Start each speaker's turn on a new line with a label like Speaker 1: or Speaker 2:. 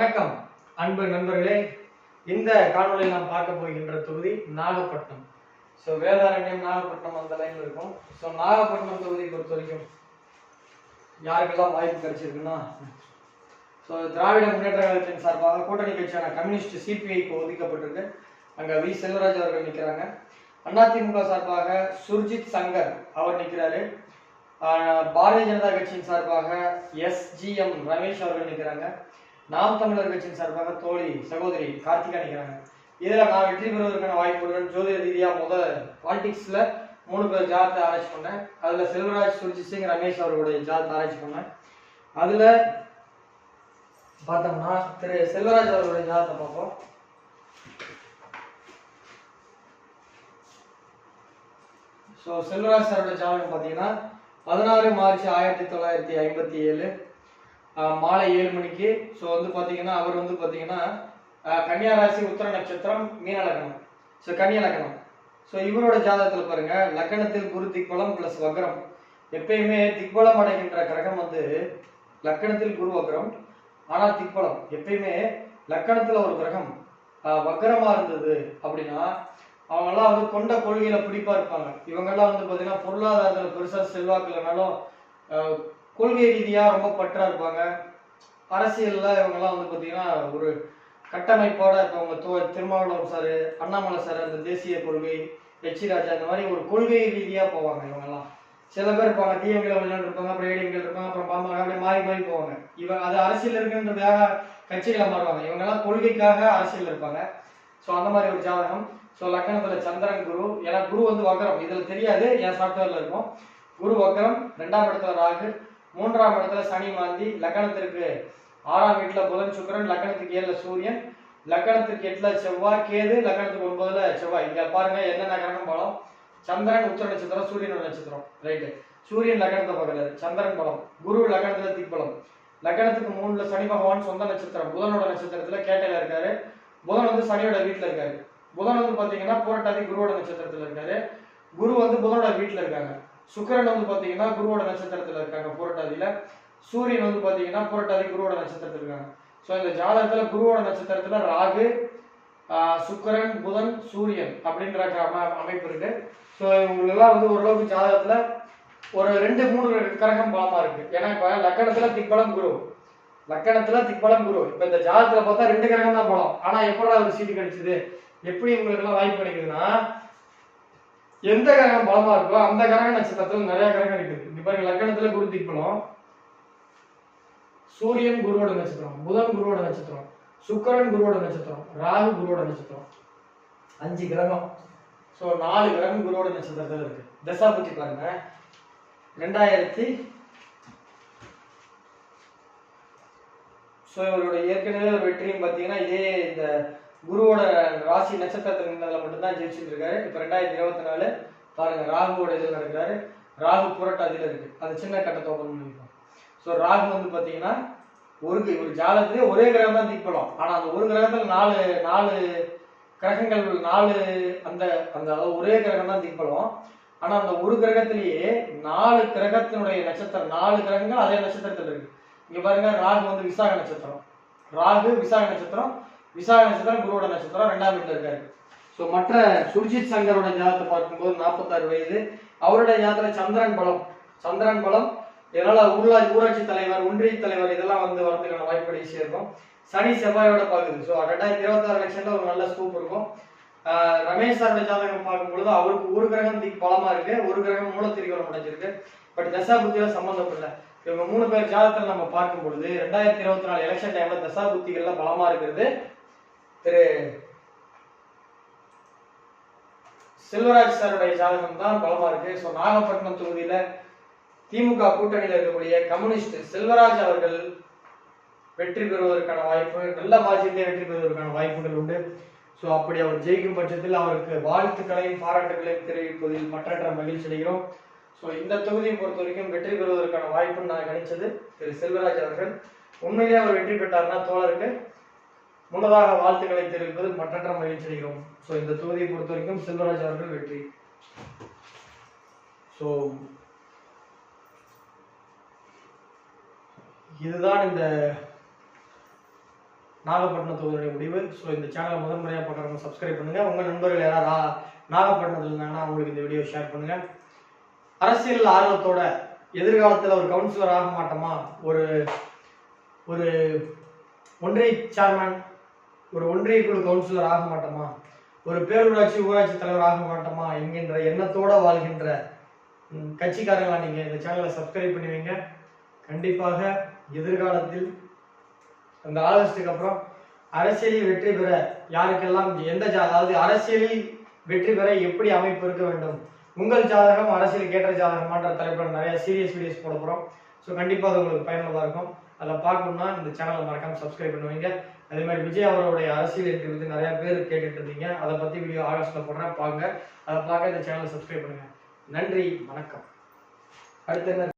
Speaker 1: வணக்கம் அன்பு நண்பர்களே. இந்த காணொலியில் நாம் பார்க்க போகின்ற தொகுதி நாகப்பட்டினம். ஸோ வேதாரண்யம் நாகப்பட்டினம் அந்த லைன் இருக்கும். ஸோ நாகப்பட்டினம் தொகுதி பொறுத்த வரைக்கும் யாருக்கெல்லாம் வாய்ப்பு கிடைச்சிருக்குன்னா ஸோ திராவிட முன்னேற்ற கழகத்தின் சார்பாக கூட்டணி கட்சியான கம்யூனிஸ்ட் சிபிஐக்கு ஒதுக்கப்பட்டிருக்கு. அங்கே வி. செல்வராஜ் அவர்கள் நிற்கிறாங்க அதிமுக சார்பாக சுர்ஜித் சங்கர் அவர் நிற்கிறாரு பாரதிய ஜனதா கட்சியின் சார்பாக எஸ்ஜிஎம் ரமேஷ் அவர்கள் நிற்கிறாங்க நாம் தமிழர் கட்சியின் சார்பாக தோழி சகோதரி கார்த்திகா நிற்கிறாங்க இதில் நான் வெற்றி பெறுவதற்கான வாய்ப்புடன் ஜோதிட ரீதியாக முத பாலிடிக்ஸில் மூணு பேர் ஜாதத்தை ஆராய்ச்சி பண்ணேன். அதில் செல்வராஜ் சுர்ஜித் சிங் ரமேஷ் அவர்களுடைய ஜாதத்தை ஆராய்ச்சி பண்ணேன். அதில் பார்த்தோம்னா திரு செல்வராஜ் அவர்களுடைய ஜாதத்தை பார்ப்போம். ஸோ செல்வராஜ் சாரோட ஜாதகம் பார்த்தீங்கன்னா பதினாறு மார்ச் ஆயிரத்தி தொள்ளாயிரத்தி ஐம்பத்தி ஏழு. மாலை ஏழு மணிக்கு. ஸோ வந்து பார்த்தீங்கன்னா அவர் வந்து பார்த்தீங்கன்னா கன்னியா ராசி உத்தர நட்சத்திரம் மீன லக்னம். ஸோ கன்னியா லக்னம். ஸோ இவரோட ஜாதகத்தில் பாருங்க லக்கணத்தில் குரு திக்பலம் பிளஸ் வக்ரம். எப்பயுமே திக்பலம் அடைகின்ற கிரகம் வந்து லக்கணத்தில் குரு வக்ரம் ஆனால் திக்பலம். எப்பயுமே லக்கணத்தில் ஒரு கிரகம் ஆஹ், இருந்தது அப்படின்னா அவங்கெல்லாம் வந்து கொண்ட கொள்கையில் பிடிப்பாக இருப்பாங்க. இவங்கெல்லாம் வந்து பார்த்தீங்கன்னா பொருளாதாரத்தில் பெருசாக செல்வாக்கு இல்லைனாலும் கொள்கை ரீதியாக ரொம்ப பற்றா இருப்பாங்க. அரசியலில் இவங்கெல்லாம் வந்து பார்த்தீங்கன்னா ஒரு கட்டமைப்போட இருப்பவங்க தோ திருமாவளவன் சார் அண்ணாமலை சார் அந்த தேசிய கொள்கை எச் ராஜா இந்த மாதிரி ஒரு கொள்கை ரீதியாக போவாங்க இவங்கெல்லாம். சில பேர் இருப்பாங்க டிஎம்கே விளையாண்டு இருப்பாங்க அப்புறம் ஏடிஎம்கே இருப்பாங்க அப்புறம் பாமக அப்படியே மாறி மாறி போவாங்க. இவங்க அது அரசியல் இருக்குன்றதுக்காக கட்சிகளை மாறுவாங்க. இவங்கெல்லாம் கொள்கைக்காக அரசியல் இருப்பாங்க. ஸோ அந்த மாதிரி ஒரு ஜாதகம். ஸோ லக்னத்தில் சந்திரன் குரு ஏன்னா குரு வந்து வக்கரம் இதில் தெரியாது என் சாஃப்ட்வேரில் இருக்கும். குரு வக்கரம் ரெண்டாம் இடத்துல ராகு மூன்றாம் இடத்துல சனி மாந்தி லக்கணத்திற்கு ஆறாம் வீட்டுல புதன் சுக்கிரன் லக்கணத்துக்கு ஏழுல சூரியன் லக்கணத்துக்கு எட்டுல செவ்வாய் கேது லக்கணத்துக்கு ஒன்பதுல செவ்வாய். இங்க பாருங்க என்னென்ன கிரகம் பலம் சந்திரன் உச்ச நட்சத்திரம் சூரியன் நட்சத்திரம். ரைட்டு சூரியன் லக்கணத்தை பார்க்கறாரு. சந்திரன் பலம். குரு லக்கணத்துல திக்பலம். லக்கணத்துக்கு மூணுல சனி பகவான் சொந்த நட்சத்திரம். புதனோட நட்சத்திரத்துல கேட்டையில இருக்காரு. புதன் வந்து சனியோட வீட்டுல இருக்காரு. புதன் வந்து பாத்தீங்கன்னா பூரட்டாதி குருவோட நட்சத்திரத்துல இருக்காரு. குரு வந்து புதனோட வீட்டுல இருக்காங்க. சுக்கரன் வந்து பாத்தீங்கன்னா குருவோட நட்சத்திரத்துல இருக்காங்க பூரட்டாதியில. சூரியன் வந்து பாத்தீங்கன்னா புரட்டாதி குருவோட நட்சத்திரத்துல இருக்காங்க. ஸோ இந்த ஜாதகத்துல குருவோட நட்சத்திரத்துல ராகு சுக்கரன் சுக்கிரன் புதன் சூரியன் அப்படின்ற அமைப்பு இருக்கு. ஸோ இவங்களெல்லாம் வந்து ஓரளவுக்கு ஜாதகத்துல ஒரு ரெண்டு மூணு கிரகம் பலமா இருக்கு. ஏன்னா இப்ப லக்கணத்துல திக்பலம் குரு. லக்கணத்துல திக்பலம் குரு. இப்ப இந்த ஜாதகத்துல பார்த்தா ரெண்டு கிரகம் தான் பலம் ஆனா எப்படி ஒரு சீட்டு கிடைச்சது? எப்படி உங்களுக்கு எல்லாம் வாய்ப்பு கிடைக்குதுன்னா எந்த கிரகம் பலமா இருக்கோ அந்த கிரக நட்சத்திரத்துல நிறைய கிரகம் இருக்குது. இப்ப பாருங்க லக்கணத்துல குரு திக்பலம். சூரியன் குருவோட நட்சத்திரம் புதன் குருவோட நட்சத்திரம் சுக்கரன் குருவோட நட்சத்திரம் ராகு குருவோட நட்சத்திரம். அஞ்சு கிரகம். ஸோ நாலு கிரகம் குருவோட நட்சத்திரத்துல இருக்கு. தசா பத்தி பாருங்க. ரெண்டாயிரத்தி ஸோ இவருடைய ஏற்கனவே வெற்றியும் பார்த்தீங்கன்னா இதே இந்த குருவோட ராசி நட்சத்திரத்தில் இருந்ததில் மட்டும்தான் ஜெயிச்சுட்டு இருக்காரு இப்போ ரெண்டாயிரத்தி இருபத்தி நாலு பாருங்க ராகுவோட இதில் இருக்கிறாரு ராகு புரட்டாதியில் இருக்கு. அது சின்ன கட்டத்தை ஓப்பன் பண்ணிருக்கோம் ஸோ ராகு வந்து பார்த்தீங்கன்னா ஒரு ஒரு ஜாதகத்திலே ஒரே கிரகம் தான் திக்பலம். ஆனால் அந்த ஒரு கிரகத்தில் நாலு நாலு கிரகங்கள் நாலு அந்த அந்த ஒரே கிரகம் தான் திக்பலம். ஆனா அந்த ஒரு கிரகத்திலேயே நாலு கிரகத்தினுடைய நட்சத்திரம் நாலு கிரகங்கள் அதே நட்சத்திரத்தில் இருக்கு. இங்க பாருங்க ராகு வந்து விசாக நட்சத்திரம். ராகு விசாக நட்சத்திரம் விசாக நட்சத்திரம் குருவோட நட்சத்திரம் ரெண்டாம் வீட்டில் இருக்காரு. ஸோ மற்ற சுர்ஜித் சங்கரோட ஜாதகத்தை பார்க்கும்போது நாற்பத்தாறு வயது. அவருடைய ஜாதகத்துல சந்திரன் பலம். சந்திரன் பலம் இதனால் ஊராட்சி ஊராட்சி தலைவர் ஒன்றிய தலைவர் இதெல்லாம் வந்து வரதுக்கான வாய்ப்புகள் ஈஸியாக இருக்கும் சனி செவ்வாயோட பார்க்குது. ஸோ ரெண்டாயிரத்தி இருபத்தாறு எலெக்ஷன்ல ஒரு நல்ல ஸ்கூப் இருக்கும். ரமேஷ் சாரோட ஜாதகம் பார்க்கும்பொழுது அவருக்கு ஒரு கிரகம் திக் பலமாக இருக்கு. ஒரு கிரகம் மூலத்திரிகோணம் அடைஞ்சிருக்கு. பட் தசா புத்தியெல்லாம் சம்மந்தப்படல இவங்க மூணு பேர் ஜாதகத்தில் நம்ம பார்க்கும் பொழுது ரெண்டாயிரத்தி இருபத்தி நாலு எலெக்ஷன் டைம்ல தசா புத்திகள்லாம் பலமா இருக்கிறது. திரு செல்வராஜ் சாருடைய ஜாதகம் தான் பலமா இருக்கு. ஸோ நாகப்பட்டினம் தொகுதியில திமுக கூட்டணியில் இருக்கக்கூடிய கம்யூனிஸ்ட் செல்வராஜ் அவர்கள் வெற்றி பெறுவதற்கான வாய்ப்பு நல்ல மார்ஜினிலே வெற்றி பெறுவதற்கான வாய்ப்புகள் உண்டு. ஸோ அப்படி அவர் ஜெயிக்கும் பட்சத்தில் அவருக்கு வாழ்த்துக்களையும் பாராட்டுகளையும் தெரிவிப்பதில் மற்றற்ற மகிழ்ச்சி அடைகிறோம். ஸோ இந்த தொகுதியை பொறுத்த வரைக்கும் வெற்றி பெறுவதற்கான வாய்ப்புன்னு நான் கணிச்சது திரு செல்வராஜ் அவர்கள். உண்மையிலேயே அவர் வெற்றி பெற்றார்னா தோழருக்கு முன்னதாக வாழ்த்துக்களை தெரிவிப்பதில் மற்றற்ற மகிழ்ச்சி அடைகிறோம் ஸோ இந்த தொகுதியை பொறுத்த வரைக்கும் செல்வராஜ் அவர்கள் வெற்றி. ஸோ இதுதான் இந்த நாகப்பட்டினம் தொகுதியுடைய முடிவு. ஸோ இந்த சேனலை முதல் முறையாக சப்ஸ்கிரைப் பண்ணுங்க. உங்க நண்பர்கள் யாராவது நாகப்பட்டினத்தில் இருந்தாங்கன்னா அவங்களுக்கு இந்த வீடியோ ஷேர் பண்ணுங்க. அரசியல் ஆர்வத்தோட எதிர்காலத்தில் ஒரு கவுன்சிலர் ஆக மாட்டோமா? ஒரு ஒரு ஒன்றிய சேர்மன் ஒரு ஒன்றிய குழு கவுன்சிலர் ஆக மாட்டோமா? ஒரு பேரூராட்சி ஊராட்சி தலைவர் ஆக மாட்டோமா? என்கின்ற எண்ணத்தோட வாழ்கின்ற கட்சிக்காரங்களா நீங்க இந்த சேனலை சப்ஸ்கிரைப் பண்ணுவீங்க. கண்டிப்பாக எதிர்காலத்தில் அந்த ஆகஸ்டுக்கு அப்புறம் அரசியலில் வெற்றி பெற யாருக்கெல்லாம் எந்த அதாவது அரசியலில் வெற்றி பெற எப்படி அமைப்பு இருக்க வேண்டும்? உங்கள் ஜாதகம் அரசியல் கேட்ட ஜாதகமான்ற தலைப்பில் நிறைய சீரியஸ் வீடியோஸ் போட போகிறோம் ஸோ கண்டிப்பாக அது உங்களுக்கு பயனுள்ளதாக இருக்கும். அதில் பார்க்கணும்னா இந்த சேனலை மறக்காம சப்ஸ்கிரைப் பண்ணுவீங்க. அதே மாதிரி விஜய் அவருடைய அரசியல் இருக்கிறது வந்து நிறைய பேர் கேட்டுட்டு இருந்தீங்க. அதை பற்றி வீடியோ ஆகஸ்ட்டில் போடுறேன் பாருங்க. அதை பார்க்க இந்த சேனலை சப்ஸ்கிரைப் பண்ணுங்க. நன்றி வணக்கம். அடுத்து என்ன